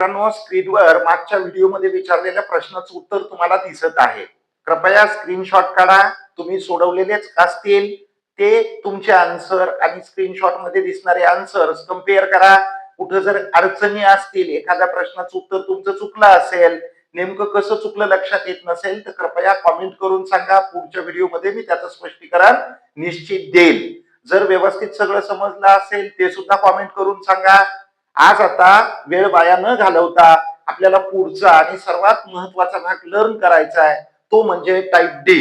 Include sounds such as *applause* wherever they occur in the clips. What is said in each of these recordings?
मित्रांनो स्क्रीनवर मागच्या व्हिडिओमध्ये विचारलेल्या प्रश्नाचं उत्तर तुम्हाला दिसत आहे. कृपया स्क्रीनशॉट काढा. तुम्ही सोडवलेलेच असतील. ते तुमचे आन्सर आणि स्क्रीनशॉटमध्ये दिसणारे आन्सर कंपेअर करा. कुठं जर अडचणी असतील एखाद्या प्रश्नाचं उत्तर तुमचं चुकलं असेल नेमकं कसं चुकलं लक्षात येत नसेल तर कृपया कॉमेंट करून सांगा. पुढच्या व्हिडिओमध्ये मी त्याचं स्पष्टीकरण निश्चित देईल. जर व्यवस्थित सगळं समजलं असेल ते सुद्धा कॉमेंट करून सांगा. आज आता वेळ वाया न घालवता आपल्याला पुढचा आणि सर्वात महत्त्वाचा भाग लर्न करायचा आहे तो म्हणजे टाईप डी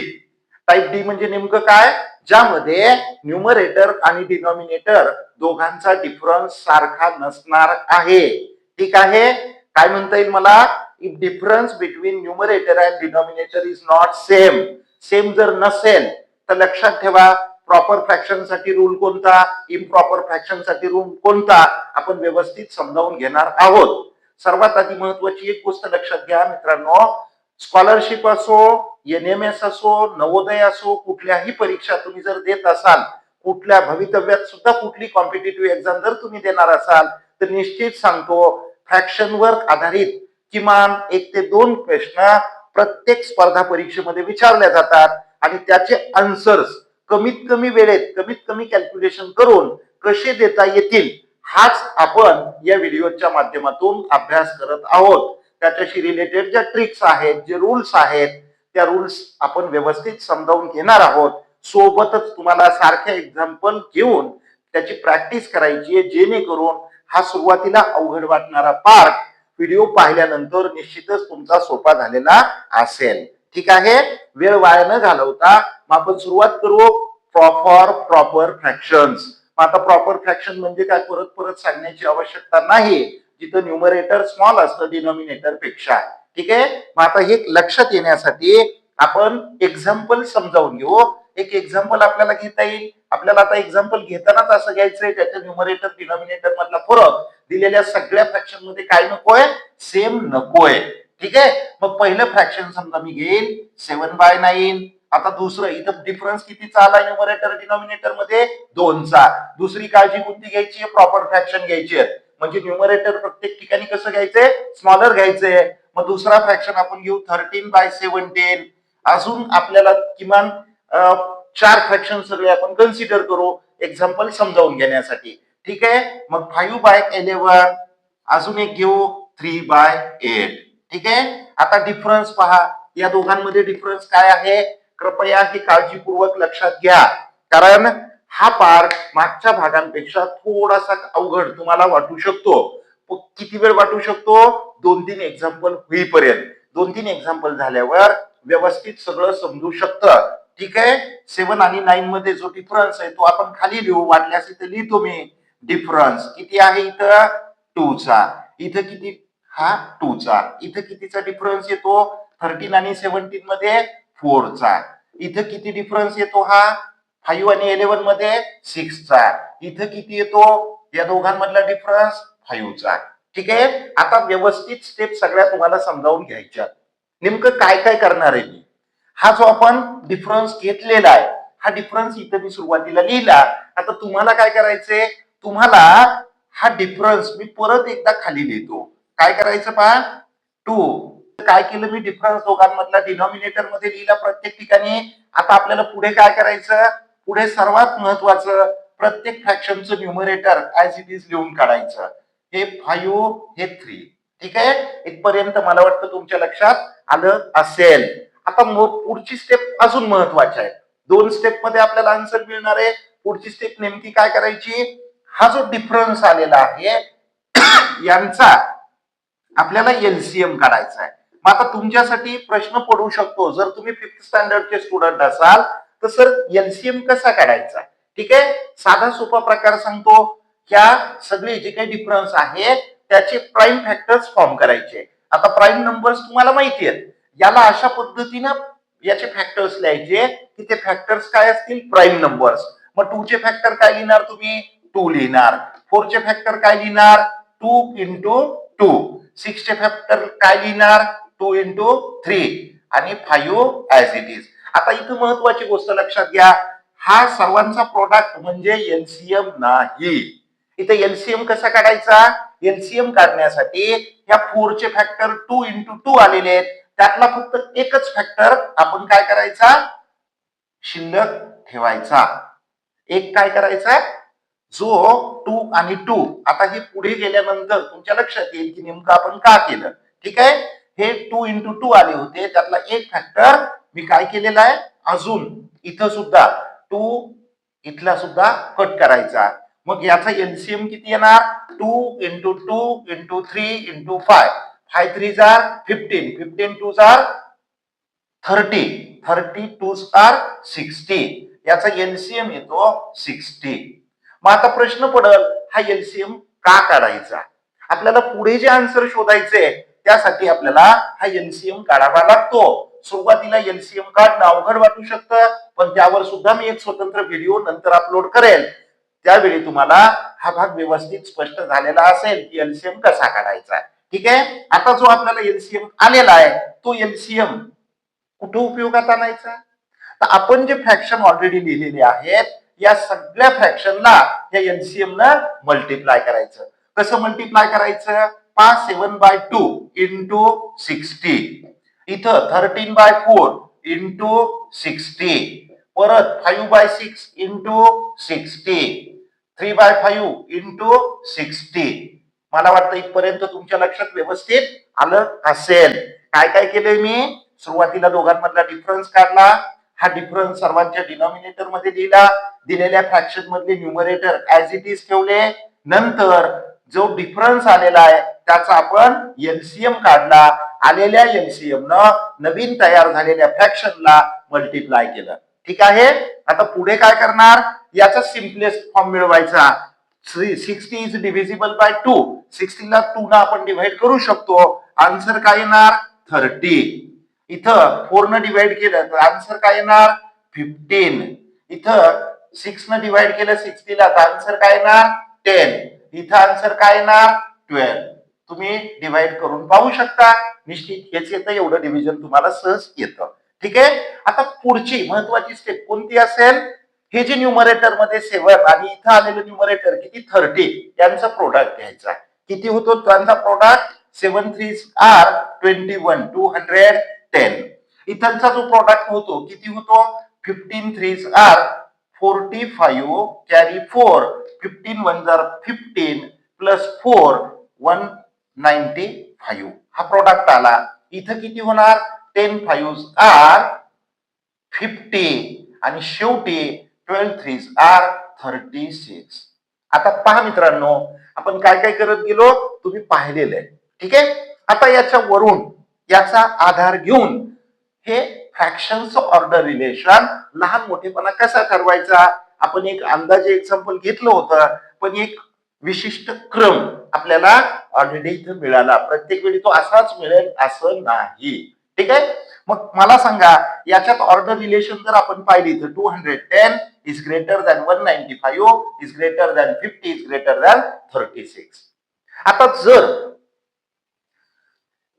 टाईप डी म्हणजे नेमकं काय? ज्यामध्ये न्युमरेटर आणि डिनॉमिनेटर दोघांचा डिफरन्स सारखा नसणार आहे. ठीक आहे? काय म्हणता येईल मला? If difference between numerator and denominator is not same same जर नसेल तर लक्षात ठेवा प्रॉपर फ्रॅक्शनसाठी रूल कोणता इम्प्रॉपर फ्रॅक्शनसाठी रूल कोणता आपण व्यवस्थित समजावून घेणार आहोत. सर्वात आधी महत्वाची एक गोष्ट लक्षात घ्या मित्रांनो. स्कॉलरशिप असो एन एम एस असो नवोदय असो कुठल्याही परीक्षा तुम्ही जर देत असाल कुठल्या भवितव्यात सुद्धा कुठली कॉम्पिटेटिव्ह एक्झाम जर तुम्ही देणार असाल तर निश्चित सांगतो फ्रॅक्शनवर आधारित किमान एक ते दोन प्रश्न प्रत्येक स्पर्धा परीक्षेमध्ये विचारल्या जातात आणि त्याचे आन्सर्स कमीत कमी वेळेत कमीत कमी कॅल्क्युलेशन करून कसे देता येतील हाच आपण या व्हिडिओच्या माध्यमातून अभ्यास करत आहोत. त्याच्याशी रिलेटेड ज्या ट्रिक्स आहेत जे रूल्स आहेत त्या रूल्स आपण व्यवस्थित समजावून घेणार आहोत. सोबतच तुम्हाला सारख्या एक्झाम्पल घेऊन त्याची प्रॅक्टिस करायची आहे जेणेकरून हा सुरुवातीला अवघड वाटणारा पार्ट व्हिडिओ पाहिल्यानंतर निश्चितच तुमचा सोपा झालेला असेल. ठीक आहे? वेळ वाया न घालवता मग आपण सुरुवात करू प्रॉपर प्रॉपर फ्रॅक्शन्स आता प्रॉपर फ्रॅक्शन म्हणजे काय? परत परत सांगण्याची आवश्यकता नाही. जिथं न्युमरेटर स्मॉल असतं डिनॉमिनेटरपेक्षा. ठीक आहे? मग आता हे लक्षात येण्यासाठी आपण एक्झाम्पल समजावून घेऊ. एक एक्झाम्पल आपल्याला घेता येईल. आपल्याला आता एक्झाम्पल घेतानाच असं घ्यायचंय त्याच्या न्युमरेटर डिनॉमिनेटर मधला फरक. दिलेल्या सगळ्या फ्रॅक्शनमध्ये काय नकोय? सेम नकोय. ठीक आहे? मग पहिलं फ्रॅक्शन समजा मी घेईन. सेव्हन बाय नाईन आता दुसरं इथं डिफरन्स कितीचा आला न्युमरेटर डिनॉमिनेटरमध्ये? दोनचा दुसरी काळजी कोणती घ्यायची? आहे प्रॉपर फ्रॅक्शन घ्यायची आहे म्हणजे न्युमरेटर प्रत्येक ठिकाणी कसं घ्यायचंय? स्मॉलर घ्यायचंय. मग दुसरा फ्रॅक्शन आपण घेऊ थर्टीन बाय सेव्हन्टीन अजून आपल्याला किमान चार फ्रॅक्शन सगळे आपण कन्सिडर करू. एक्झाम्पल समजावून घेण्यासाठी. ठीक आहे? मग फाईव्ह बाय इलेव्हन अजून एक घेऊ. थ्री बाय एट ठीक आहे? आता डिफरन्स पहा. या दोघांमध्ये डिफरन्स काय आहे? कृपया ही काळजीपूर्वक लक्षात घ्या. कारण हा पार्ट मागच्या भागांपेक्षा थोडासा अवघड तुम्हाला वाटू शकतो. किती वेळ वाटू शकतो? दोन तीन एक्झाम्पल होईपर्यंत. दोन तीन एक्झाम्पल झाल्यावर व्यवस्थित सगळं समजू शकतं. ठीक आहे? सेवन आणि नाईन मध्ये जो डिफरन्स आहे तो आपण खाली लिहू. वाटल्यास इथे लिहितो मी. डिफरन्स किती आहे इथं? टूचा इथं किती? हा टूचा इथं कितीचा डिफरन्स येतो? थर्टीन आणि सेव्हन्टीन मध्ये फोरचा इथं किती डिफरन्स येतो हा? फाईव्ह आणि इलेव्हनमध्ये सिक्सचा इथं किती येतो? या दोघांमधला डिफरन्स फाईव्हचा ठीक आहे? आता व्यवस्थित स्टेप सगळ्या तुम्हाला समजावून घ्यायच्या नेमकं काय काय करणार आहे मी? हा जो आपण डिफरन्स घेतलेला आहे हा डिफरन्स इथं मी सुरुवातीला लिहिला. आता तुम्हाला काय करायचंय? तुम्हाला हा डिफरन्स मी परत एकदा खाली लिहितो. काय करायचं पहा? टू काय केलं मी डिफरन्स दोघांमधला डिनॉमिनेटरमध्ये लिहिला प्रत्येक ठिकाणी. आता आपल्याला पुढे काय करायचं? पुढे सर्वात महत्वाचं प्रत्येक फ्रॅक्शनचं न्युमरेटर ऍज इट इज लिहून काढायचं. हे फायू हे थ्री ठीक आहे? इथपर्यंत मला वाटतं तुमच्या लक्षात आलं असेल. आता मग पुढची स्टेप अजून महत्वाची आहे. दोन स्टेपमध्ये आपल्याला आन्सर मिळणार आहे. पुढची स्टेप नेमकी काय करायची? हा जो डिफरन्स आलेला आहे *coughs* यांचा आपल्याला एलसीएम काढायचा आहे. मग आता तुमच्यासाठी प्रश्न पडू शकतो. जर तुम्ही फिफ्थ स्टँडर्डचे स्टुडंट असाल तर सर एलसीएम कसा काढायचा? ठीक आहे? साधा सोपा प्रकार सांगतो. ह्या सगळे जे काही डिफरन्स आहेत त्याचे प्राईम फॅक्टर्स फॉर्म करायचे. आता प्राईम नंबर्स तुम्हाला माहिती आहेत. याला अशा पद्धतीनं याचे फॅक्टर्स लिहायचे की ते फॅक्टर्स काय असतील? प्राईम नंबर्स मग टू चे फॅक्टर काय लिहिणार तुम्ही? टू लिहिणार. फोर चे फॅक्टर काय लिहिणार? टू इंटू टू सिक्स चे फॅक्टर काय लिहिणार? टू इंटू थ्री आणि फाईव्ह ऍज इट इज आता इथं महत्वाची गोष्ट लक्षात घ्या. हा सर्वांचा प्रोडक्ट म्हणजे एलसीएम नाही. इथे एलसीएम कसा काढायचा? एलसीएम काढण्यासाठी या फोरचे फॅक्टर टू इंटू टू आलेले आहेत. त्यातला फक्त एकच फॅक्टर आपण काय करायचा? शिल्लक ठेवायचा. एक काय करायचा? जो टू आणि टू आता हे पुढे गेल्यानंतर तुमच्या लक्षात येईल की नेमकं आपण का केलं? ठीक आहे? हे टू इंटू टू आले होते. त्यातला एक फॅक्टर मी काय केलेला आहे? अजून इथं सुद्धा टू इथला सुद्धा कट करायचा. मग याचा एलसीएम किती येणार? Two into two into three into five five three jar fifteen fifteen two jar thirty thirty two are sixty याचा एलसीएम येतो सिक्स्टी मग आता प्रश्न पडल हा एलसीएम का काढायचा? आपल्याला पुढे जे आन्सर शोधायचे त्यासाठी आपल्याला हा एलसीएम काढावा लागतो. सुरुवातीला एलसीएम काढणं अवघड वाटू शकतं पण त्यावर सुद्धा मी एक स्वतंत्र व्हिडिओ नंतर अपलोड करेल. त्यावेळी तुम्हाला हा भाग व्यवस्थित स्पष्ट झालेला असेल की एलसीएम कसा काढायचा ठीक आहे? आता जो आपल्याला एलसीएम आलेला आहे तो एलसीएम कुठं उपयोगात आणायचा? तर आपण जे फ्रॅक्शन ऑलरेडी लिहिलेले आहेत या सगळ्या फ्रॅक्शनला या एलसीएम न मल्टिप्लाय करायचं. कसं मल्टिप्लाय करायचं? पाच seven by two into sixty. इथं thirteen by four into sixty. परत five by six into sixty. Three by five into sixty. मला वाटतं इथपर्यंत तुमच्या लक्षात व्यवस्थित आलं असेल. काय काय केलंय मी? सुरुवातीला दोघांमधला डिफरन्स काढला. हा डिफरन्स सर्वांच्या डिनॉमिनेटरमध्ये दिला. दिलेल्या फ्रॅक्शन मधले न्युमरेटर ऍज इट इज ठेवले. नंतर जो डिफरन्स आलेला आहे त्याचा आपण एलसीएम काढला. आलेल्या एलसीएम न नवीन तयार झालेल्या फ्रॅक्शनला मल्टिप्लाय केलं. ठीक आहे? आता पुढे काय करणार? याचा सिम्पलेस्ट फॉर्म मिळवायचा. Sixty is divisible by two सिक्स्टीला two ना आपण डिव्हाइड करू शकतो. आन्सर काय येणार? थर्टी इथं फोर न डिवाइड केलं तर आन्सर काय येणार? फिफ्टीन इथं सिक्स न डिवाइड केलं सिक्स्टीला तर आन्सर काय येणार? टेन इथं आन्सर काय येणार? ट्वेल्व तुम्ही डिवाइड करून पाहू शकता. निश्चित हेच येतं एवढं डिव्हिजन तुम्हाला सहज येतं. ठीक आहे? आता पुढची महत्वाची स्टेप कोणती असेल? हे जे न्यूमरेटरमध्ये सेवन आणि इथं आलेलं न्यूमरेटर किती? थर्टी यांचा प्रोडक्ट घ्यायचा किती होतो? त्यांचा product seven three are twenty one two hundred ten इथंचा जो प्रोडक्ट होतो किती होतो? Fifteen three are forty five carry four fifteen one jar fifteen plus four one ninety five हा प्रोडक्ट आला. इथं किती होणार? टेन फाईव्ह आर फिफ्टी आणि शेवटी twelve threes are thirty six आता पहा मित्रांनो आपण काय काय करत गेलो? तुम्ही पाहिलेलं आहे. ठीक आहे? आता याच्या वरून याचा आधार घेऊन हे फ्रॅक्शन्स ऑर्डर रिलेशन लहान मोठेपणा कसा ठरवायचा? आपण एक अंदाजे एक्झाम्पल घेतलं होतं पण एक विशिष्ट क्रम आपल्याला ऑलरेडी इथं मिळाला. प्रत्येक वेळी तो असाच मिळेल असं नाही. ठीक आहे? मग मला सांगा याच्यात ऑर्डर रिलेशन जर आपण पाहिली तर two hundred ten is greater than one ninety five is greater than fifty is greater than thirty six आता जर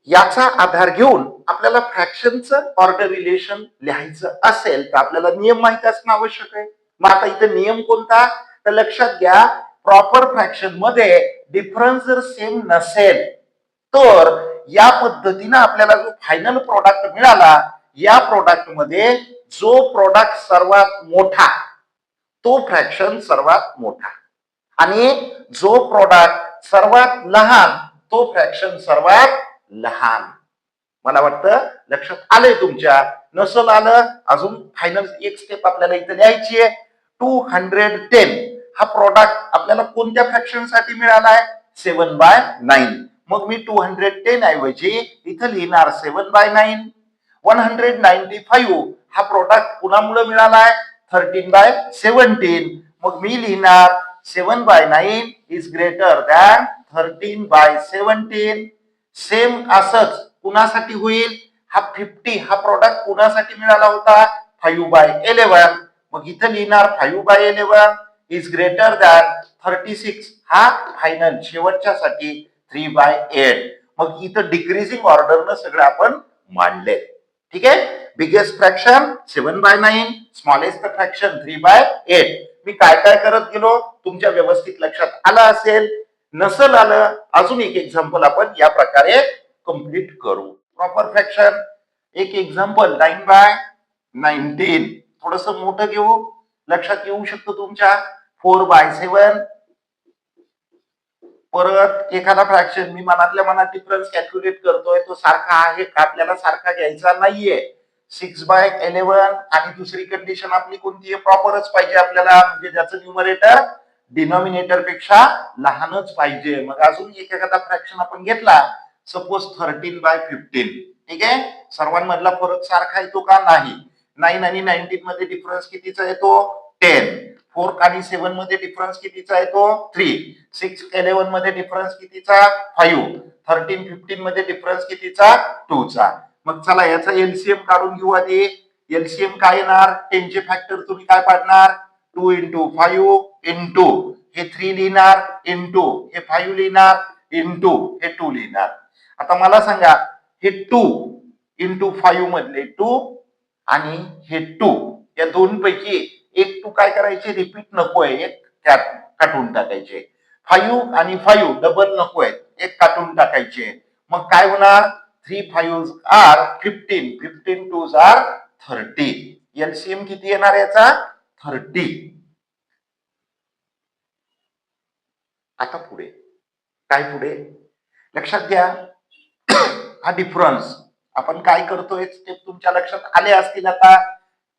याचा आधार घेऊन आपल्याला फ्रॅक्शनचं ऑर्डर रिलेशन लिहायचं असेल तर आपल्याला नियम माहीत असणं आवश्यक आहे. मग आता इथं नियम कोणता? तर लक्षात घ्या प्रॉपर फ्रॅक्शनमध्ये डिफरन्स जर सेम नसेल तर या पद्धतीनं आपल्याला जो फायनल प्रोडक्ट मिळाला या प्रोडक्टमध्ये जो प्रोडक्ट सर्वात मोठा तो फ्रॅक्शन सर्वात मोठा. आणि जो प्रोडक्ट सर्वात लहान तो फ्रॅक्शन सर्वात लहान. मला वाटतं लक्षात आलंय तुमच्या. नसल आलं अजून फायनल एक स्टेप आपल्याला इथं लिहायची आहे. टू हंड्रेड टेन हा प्रोडक्ट आपल्याला कोणत्या फ्रॅक्शनसाठी मिळाला आहे सेवन बाय नाईन मग मी टू हंड्रेड टेन ऐवजी इथं लिहिणार seven by nine one hundred ninety five हा प्रोडक्ट कुणामुळे मिळाला आहे थर्टीन बाय सेव्हन्टीन मग मी लिहिणार seven by nine is greater than thirteen by seventeen same असंच कुणासाठी होईल? हा फिफ्टी हा प्रोडक्ट कुणासाठी मिळाला होता? फाईव्ह बाय इलेव्हन मग इथं लिहिणार five by eleven is greater than thirty six हा फायनल शेवटच्या साठी थ्री बाय एट मग इथं डिक्रीजिंग ऑर्डरनं सगळं आपण मांडले ठीक आहे? Biggest fraction seven by nine smallest fraction three by eight मी काय काय करत गेलो? तुमच्या व्यवस्थित लक्षात आलं असेल. नसल आलं अजून एक एक्झाम्पल आपण या प्रकारे कंप्लीट करू. प्रॉपर फ्रॅक्शन एक एक्झाम्पल नाईन बाय नाईन्टीन थोडस मोठं घेऊ. लक्षात येऊ शकतो तुमच्या? Four by seven. परत एखादा फ्रॅक्शन मी मनातल्या मनात डिफरन्स कॅल्क्युलेट करतोय तो सारखा आहे का? आपल्याला सारखा घ्यायचा नाहीये. सिक्स बाय इलेव्हन आणि दुसरी कंडिशन आपली कोणती आहे? प्रॉपरच पाहिजे आपल्याला म्हणजे ज्याचं न्युमरेटर डिनॉमिनेटरपेक्षा लहानच पाहिजे. मग अजून एक एखादा फ्रॅक्शन आपण घेतला सपोज थर्टीन बाय फिफ्टीन ठीक आहे? सर्वांमधला फरक सारखा येतो का? नाही. नाईन आणि नाईन्टीन मध्ये डिफरन्स कितीचा येतो? टेन फोर आणि सेव्हनमध्ये डिफरन्स कितीचा येतो थ्री सिक्स इलेव्हनमध्ये डिफरन्स कितीचा? फाईव्ह थर्टीन फिफ्टीन मध्ये डिफरन्स कितीचा? टू चा मग चला याचा एलसीएम काढून घेऊ आधी. एलसीएम काय येणार? टेनचे फॅक्टर तुम्ही काय पाडणार? टू इंटू फाईव्ह इंटू हे थ्री लिहिणार इंटू हे फाईव्ह लिहिणार इंटू हे टू लिहिणार. आता मला सांगा हे टू इंटू फाईव्ह मधले टू आणि हे टू या दोन पैकी एक टू काय करायचे? रिपीट नकोय एक कॅट- काटून टाकायचे. फाईव्ह आणि फाईव्ह डबल नकोय एक काटून टाकायचे. मग काय होणार? Three five are fifteen fifteen two are thirty LCM किती येणार याचा? थर्टी आता पुढे. काय पुढे? लक्षात घ्या. *coughs* हा डिफरन्स आपण काय करतोय? स्टेप तुमच्या लक्षात आले असतील आता.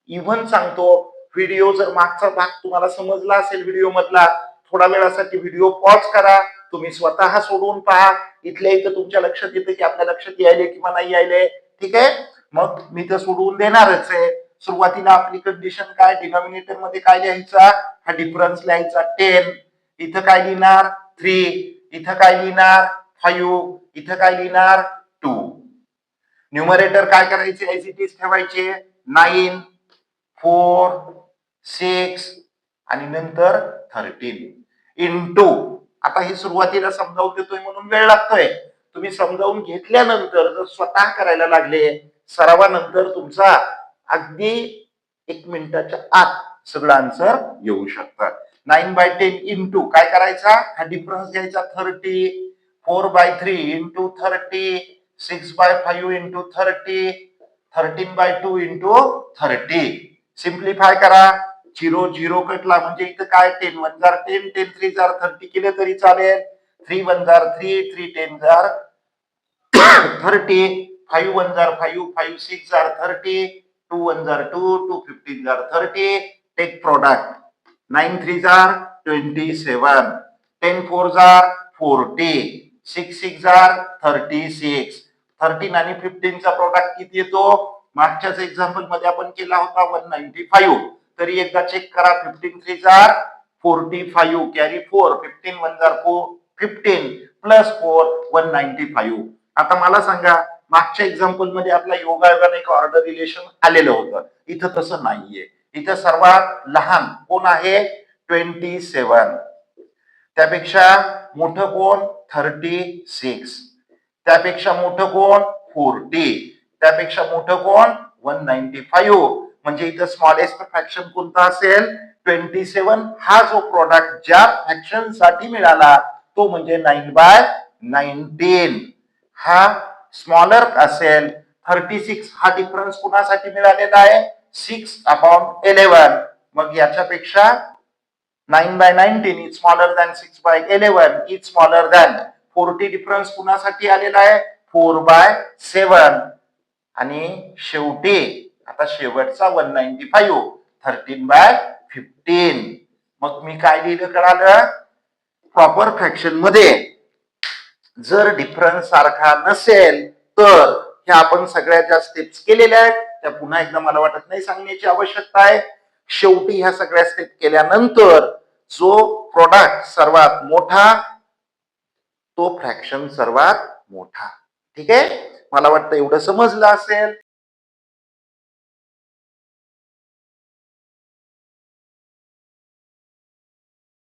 इव्हन सांगतो. व्हिडिओ जर मागचा भाग तुम्हाला समजला असेल व्हिडिओ मधला थोडा वेळासाठी व्हिडिओ पॉज करा. तुम्ही स्वतः सोडवून पहा. इथल्या इथं तुमच्या लक्षात येतं की आपल्या लक्षात यायले किंवा नाही यायले ठीक आहे? मग मी तर सोडवून देणारच आहे. सुरुवातीला आपली कंडिशन काय? डिनॉमिनेटरमध्ये काय लिहायचा? हा डिफरन्स लिहायचा टेन इथं काय लिहिणार? थ्री इथं काय लिहिणार? फाईव्ह इथं काय लिहिणार? टू न्युमरेटर काय करायचे? एज इट इज ठेवायचे? नाईन फोर सिक्स आणि नंतर थर्टीन. इंटू. आता हे सुरुवातीला समजावून देतोय म्हणून वेळ लागतोय. तुम्ही समजावून घेतल्यानंतर जर स्वतः करायला लागले सरावानंतर तुमचा अगदी एक मिनिटाच्या आत सगळं आन्सर येऊ शकतात. नाईन बाय टेन इंटू काय करायचा? हा डिफरन्स घ्यायचा thirty four by three into thirty six by five into thirty thirteen by two into thirty simplify करा. झिरो झिरो कटला म्हणजे इथं काय? टेन वन जार टेन टेन थ्री जार थर्टी केले तरी चालेल. Three one jar three three ten jar thirty five one jar five five six jar thirty two one jar two two fifteen jar thirty take product nine three jar twenty seven ten four are forty six six are thirty six thirteen आणि फिफ्टीनचा product किती येतो? मागच्याच एक्झाम्पलमध्ये आपण केला होता one ninety five तरी एकदा चेक करा. फिफ्टीन थ्री जार forty five carry four fifteen one जार four fifteen plus four one ninety five आता मला सांगा मागच्या एक्झाम्पलमध्ये आपला योगायोगाने एक ऑर्डर रिलेशन आलेलं होतं. इथं तसं नाहीये. इथं सर्वात लहान कोण आहे? ट्वेंटी सेवन त्यापेक्षा मोठं कोण? थर्टी सिक्स त्यापेक्षा मोठं कोण? फोर्टी त्यापेक्षा मोठं कोण? वन नाईन्टी फाईव्ह म्हणजे इथं स्मॉलेस्ट फ्रॅक्शन कोणता असेल? ट्वेंटी सेवन हा जो प्रोडक्ट ज्या फ्रॅक्शनसाठी मिळाला तो म्हणजे नाईन बाय नाईन्टीन हा स्मॉलर असेल थर्टी सिक्स हा डिफरन्स कुणासाठी मिळालेला आहे? सिक्स अपॉन इलेव्हन मग याच्यापेक्षा nine by nineteen is smaller than six by eleven is smaller than forty difference कुणासाठी आलेला आहे? फोर बाय सेवन आणि शेवटी आता शेवटचा one ninety five thirteen by fifteen मग मी काय लिहिलं कळालं? प्रॉपर फ्रॅक्शनमध्ये जर डिफरन्स सारखा नसेल तर ह्या आपण सगळ्या ज्या स्टेप्स केलेल्या आहेत त्या पुन्हा एकदा मला वाटत नाही सांगण्याची आवश्यकता आहे. शेवटी ह्या सगळ्या स्टेप केल्यानंतर जो प्रोडक्ट सर्वात मोठा तो फ्रॅक्शन सर्वात मोठा. ठीक आहे? मला वाटतं एवढं समजलं असेल.